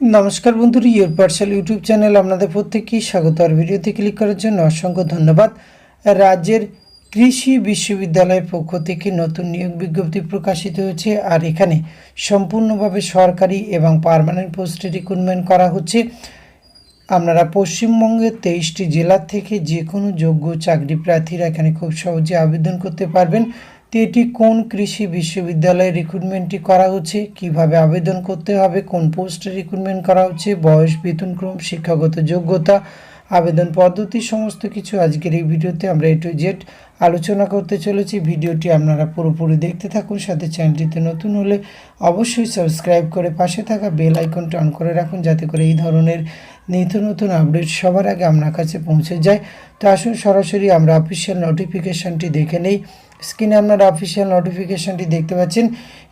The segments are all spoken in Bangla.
নমস্কার বন্ধুরা ইউর পার্সেল ইউটিউব চ্যানেল আপনাদের প্রত্যেককেই স্বাগত। আর ভিডিওতে ক্লিক করার জন্য অসংখ্য ধন্যবাদ। রাজ্যের কৃষি বিশ্ববিদ্যালয়ের পক্ষ থেকে নতুন নিয়োগ বিজ্ঞপ্তি প্রকাশিত হয়েছে। আর এখানে সম্পূর্ণভাবে সরকারি এবং পার্মানেন্ট পোস্টে রিক্রুটমেন্ট করা হচ্ছে। আপনারা পশ্চিমবঙ্গের তেইশটি জেলার থেকে যে কোনো যোগ্য চাকরি প্রার্থীরা এখানে খুব সহজে আবেদন করতে পারবেন। তো এটি কোন কৃষি বিশ্ববিদ্যালয়ে রিক্রুটমেন্টটি করা হচ্ছে? কীভাবে আবেদন করতে হবে? কোন পোস্টে রিক্রুটমেন্ট করা হচ্ছে? বয়স বেতনক্রম শিক্ষাগত যোগ্যতা, আবেদন পদ্ধতি সমস্ত কিছু আজকের এই ভিডিওতে আমরা এ টু জেড আলোচনা করতে চলেছি। ভিডিওটি আপনারা পুরোপুরি দেখতে থাকুন। সাথে চ্যানেলটিতে নতুন হলে অবশ্যই সাবস্ক্রাইব করে পাশে থাকা বেল আইকনটা অন করে রাখুন, যাতে করে এই ধরনের নিত্য নতুন আপডেট সবার আগে আপনার কাছে পৌঁছে যায়। তো আসুন সরাসরি আমরা অফিসিয়াল নোটিফিকেশানটি দেখে নেই। স্ক্রিনে আপনারা অফিসিয়াল নোটিফিকেশানটি দেখতে পাচ্ছেন।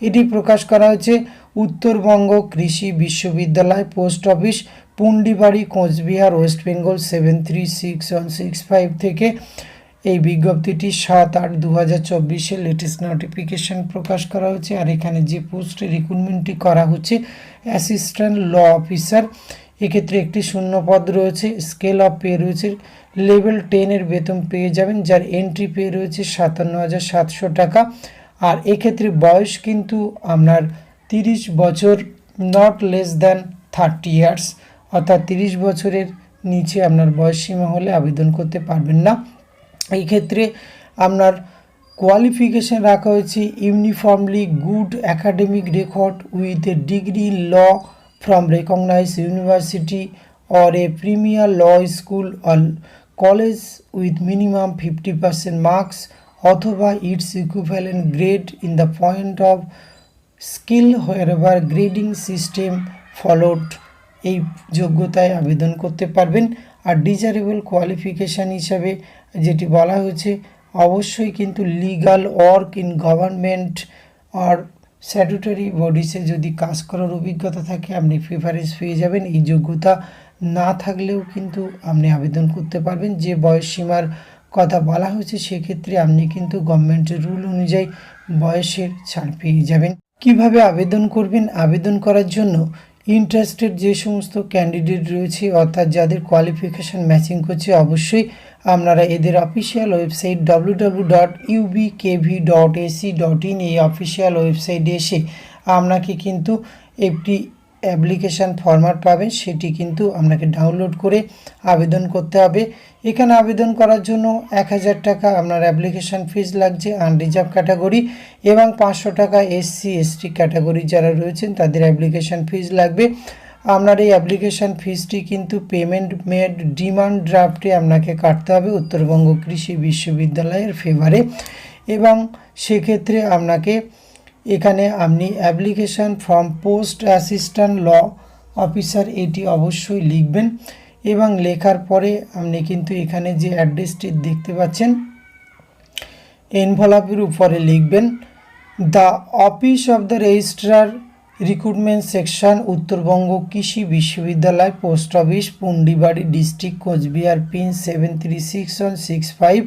এটি প্রকাশ করা হয়েছে Uttarbanga Krishi Viswavidyalaya post office, Pundibari, Cooch Behar, West Bengal seven three six one six five থেকে। এই বিজ্ঞপ্তিটি সাত আট দু হাজার চব্বিশে লেটেস্ট নোটিফিকেশান প্রকাশ করা হচ্ছে আর এখানে যে পোস্টে রিক্রুটমেন্টটি করা হচ্ছে অ্যাসিস্ট্যান্ট ল অফিসার এক্ষেত্রে একটি শূন্য পদ রয়েছে। স্কেল অফ পে রয়েছে। লেভেল টেনের বেতন পেয়ে যাবেন, যার এন্ট্রি পে রয়েছে সাতান্ন হাজার সাতশো টাকা। আর এক্ষেত্রে বয়স কিন্তু আপনার তিরিশ বছর not less than thirty years অর্থাৎ তিরিশ বছরের নিচে আপনার বয়স সীমা হলে আবেদন করতে পারবেন না। এই ক্ষেত্রে আপনার কোয়ালিফিকেশান রাখা হয়েছে। Uniformly good academic record with a degree law recognise university or a premier law school or college with minimum fifty percent marks অথবা its equivalent grade in the point of skill where grading system followed এই যোগ্যতায় আবেদন করতে পারবেন। আর ডিজারেবল কোয়ালিফিকেশান হিসাবে যেটি বলা হয়েছে, অবশ্যই কিন্তু লিগাল ওয়ার্ক ইন গভর্নমেন্ট আর স্ট্যাটুটারি বডিসে যদি কাজ করার অভিজ্ঞতা থাকে, আপনি প্রিফারেন্স পেয়ে যাবেন। এই যোগ্যতা না থাকলেও কিন্তু আপনি আবেদন করতে পারবেন। যে বয়স সীমার কথা বলা হয়েছে, সেক্ষেত্রে আপনি কিন্তু গভর্নমেন্টের রুল অনুযায়ী বয়সের ছাড় পেয়ে যাবেন। কীভাবে আবেদন করবেন? আবেদন করার জন্য ইন্টারেস্টেড যে সমস্ত ক্যান্ডিডেট রয়েছে, অর্থাৎ যাদের কোয়ালিফিকেশান ম্যাচিং করছে, অবশ্যই আপনারা এদের official website W W dot UBKV dot AC dot in এই অফিসিয়াল ওয়েবসাইটে এসে আপনাকে কিন্তু একটি অ্যাপ্লিকেশান ফরম্যাট পাবেন সেটি কিন্তু আপনাকে ডাউনলোড করে আবেদন করতে হবে। এখানে আবেদন করার জন্য এক হাজার টাকা আপনার অ্যাপ্লিকেশান ফিজ লাগছে আনরিজার্ভ ক্যাটাগরি এবং পাঁচশো টাকা এসসি এসটি ক্যাটাগরি যারা রয়েছেন, তাদের অ্যাপ্লিকেশান ফিজ লাগবে। আপনার এই অ্যাপ্লিকেশান ফিজটি কিন্তু পেমেন্ট মেড ডিমান্ড ড্রাফটে আপনাকে কাটতে হবে উত্তরবঙ্গ কৃষি বিশ্ববিদ্যালয়ের ফেভারে এবং সেক্ষেত্রে আপনাকে এখানে আপনি application from post assistant law officer এটি অবশ্যই লিখবেন এবং লেখার পরে আপনি কিন্তু এখানে যে অ্যাড্রেসটি দেখতে পাচ্ছেন, এনভেলপের উপরে লিখবেন, the office of the registrar recruitment section Uttarbanga Krishi Viswavidyalaya post office, Pundibari district Cooch Behar, pin seven three six one six five.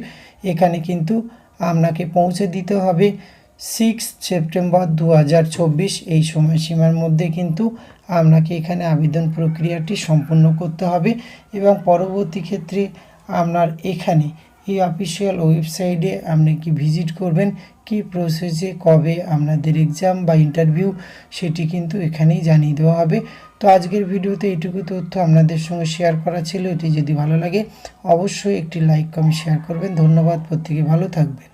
এখানে কিন্তু আপনাকে পৌঁছে দিতে হবে। সিক্স সেপ্টেম্বর দু হাজার চব্বিশ এই সময়সীমার মধ্যে কিন্তু আপনাকে এখানে আবেদন প্রক্রিয়াটি সম্পূর্ণ করতে হবে এবং পরবর্তী ক্ষেত্রে আপনার এখানে এই অফিসিয়াল ওয়েবসাইটে আপনি কি ভিজিট করবেন, কি প্রসেসে কবে আপনাদের এক্সাম বা ইন্টারভিউ সেটি কিন্তু এখানেই জানিয়ে দেওয়া হবে। তো আজকের ভিডিওতে এইটুকু তথ্য আপনাদের সঙ্গে শেয়ার করা ছিল, এটি যদি ভালো লাগে অবশ্যই একটি লাইক কমেন্ট শেয়ার করবেন। ধন্যবাদ, প্রত্যেকে ভালো থাকবেন।